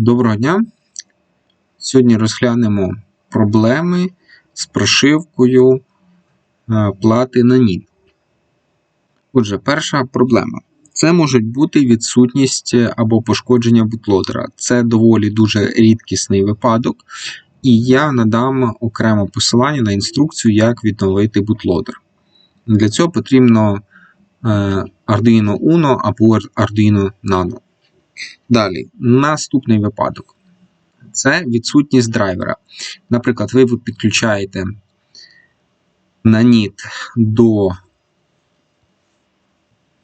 Доброго дня! Сьогодні розглянемо проблеми з прошивкою е, плати на НІТ. Отже, перша проблема. Це може бути відсутність або пошкодження бутлодера. Це доволі дуже рідкісний випадок, і я надам окремо посилання на інструкцію, як відновити бутлодер. Для цього потрібно е, Arduino Uno або Arduino Nano. Далі, наступний випадок. Це відсутність драйвера. Наприклад, ви підключаєте на NIT до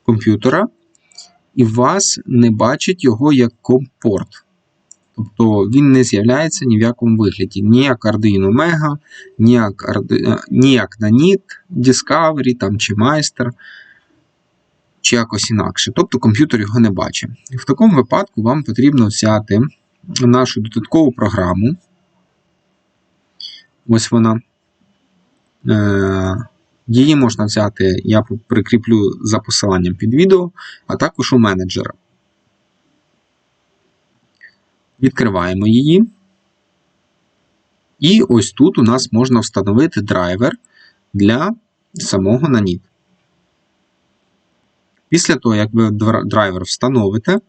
комп'ютера, і вас не бачить його як компорт. Тобто він не з'являється ні в якому вигляді. Ні як Arduino Mega, ні як, Ardu... ні як на NIT, Discovery там, чи Meister, чи якось інакше. Тобто комп'ютер його не бачить. В такому випадку вам потрібно взяти нашу додаткову програму. Ось вона. Е, Її можна взяти, я прикріплю за посиланням під відео, а також у менеджера. Відкриваємо її. І ось тут у нас можна встановити драйвер для самого наніт. Після того, як ви драйвер встановите,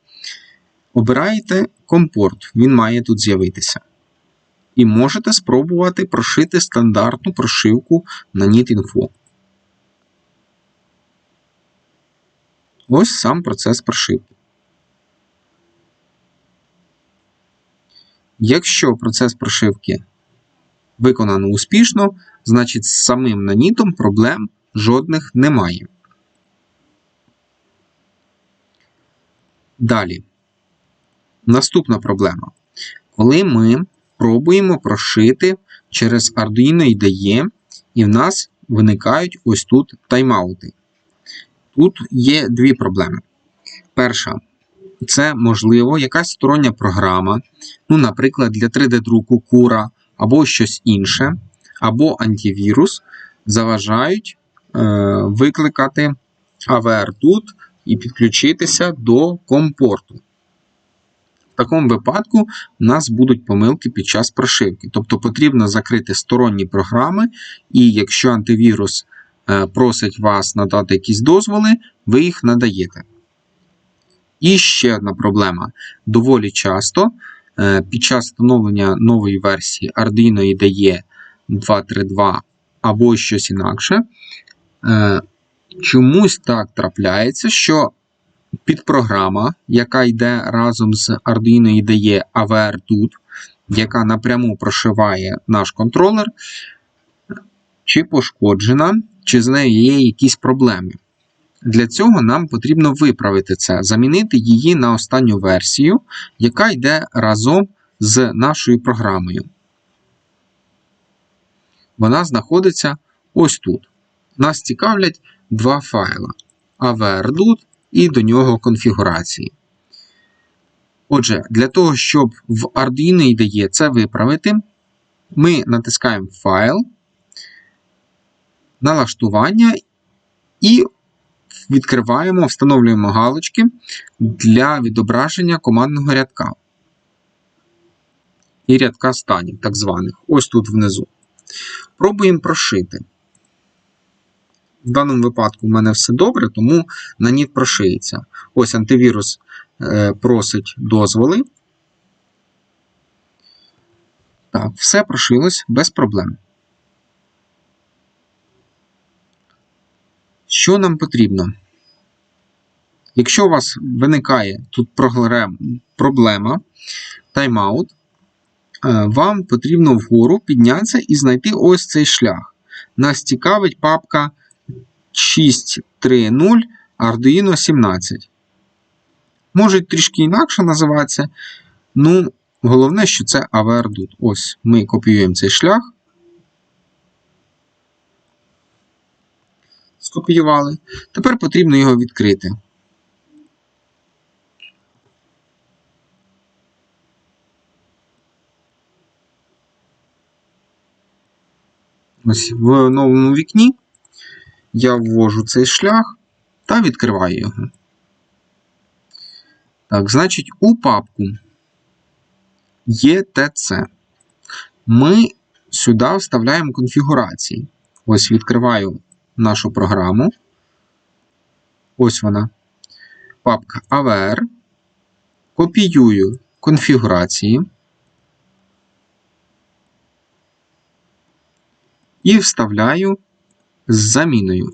обираєте компорт, він має тут з'явитися. І можете спробувати прошити стандартну прошивку на NIT-Info. Ось сам процес прошивки. Якщо процес прошивки виконано успішно, значить з самим нанітом проблем жодних немає. Далі. Наступна проблема. Коли ми пробуємо прошити через Arduino IDE, і в нас виникають ось тут тайм-аути. Тут є дві проблеми. Перша, це, можливо, якась стороння програма, ну, наприклад, для 3D-друку кура або щось інше, або антивірус, заважають е, викликати AVR тут і підключитися до компорту. В такому випадку у нас будуть помилки під час прошивки. Тобто потрібно закрити сторонні програми, і якщо антивірус е, просить вас надати якісь дозволи, ви їх надаєте. І ще одна проблема. Доволі часто е, під час встановлення нової версії Arduino IDE 2.3.2 або щось інакше, е, чомусь так трапляється, що підпрограма, яка йде разом з Arduino IDE AVR тут, яка напряму прошиває наш контролер, чи пошкоджена, чи з нею є якісь проблеми. Для цього нам потрібно виправити це, замінити її на останню версію, яка йде разом з нашою програмою. Вона знаходиться ось тут. Нас цікавлять два файла AVR-DUT і до нього конфігурації. Отже, для того, щоб в Arduino IDE це виправити, ми натискаємо файл, налаштування і відкриваємо, встановлюємо галочки для відображення командного рядка. І рядка станів, так званих, ось тут внизу. Пробуємо прошити. В даному випадку в мене все добре, тому на ніт прошиється. Ось антивірус е, просить дозволи. Так, все прошилось без проблем. Що нам потрібно? Якщо у вас виникає тут проблема тайм-аут, е, вам потрібно вгору піднятися і знайти ось цей шлях. Нас цікавить папка 6.3.0 Arduino 17. Може трішки інакше називатися. Ну, головне, що це AVR Ось ми копіюємо цей шлях. Скопіювали. Тепер потрібно його відкрити. Ось в новому вікні я ввожу цей шлях та відкриваю його. Так, значить, у папку ETC. Ми сюди вставляємо конфігурації. Ось відкриваю нашу програму. Ось вона. Папка AVR. Копіюю конфігурації. І вставляю з заміною.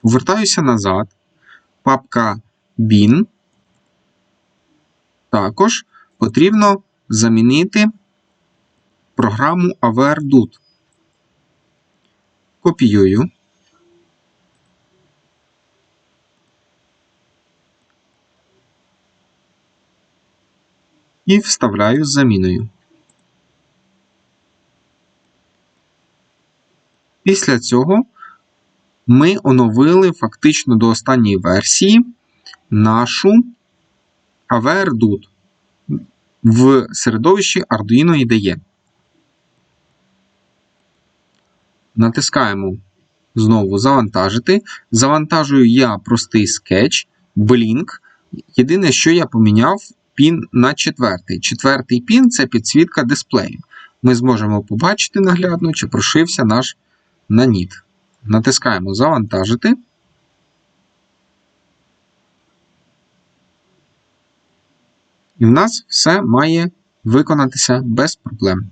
Повертаюся назад. Папка bin. Також потрібно замінити програму AVR-DUT. Копіюю. І вставляю з заміною. Після цього ми оновили фактично до останньої версії нашу AVR-DUT в середовищі Arduino IDE. Натискаємо знову Завантажити. Завантажую я простий скетч, Blink. Єдине, що я поміняв пін на четвертий. Четвертий пін це підсвітка дисплею. Ми зможемо побачити наглядно, чи прошився наш наніт. Натискаємо Завантажити. І в нас все має виконатися без проблем.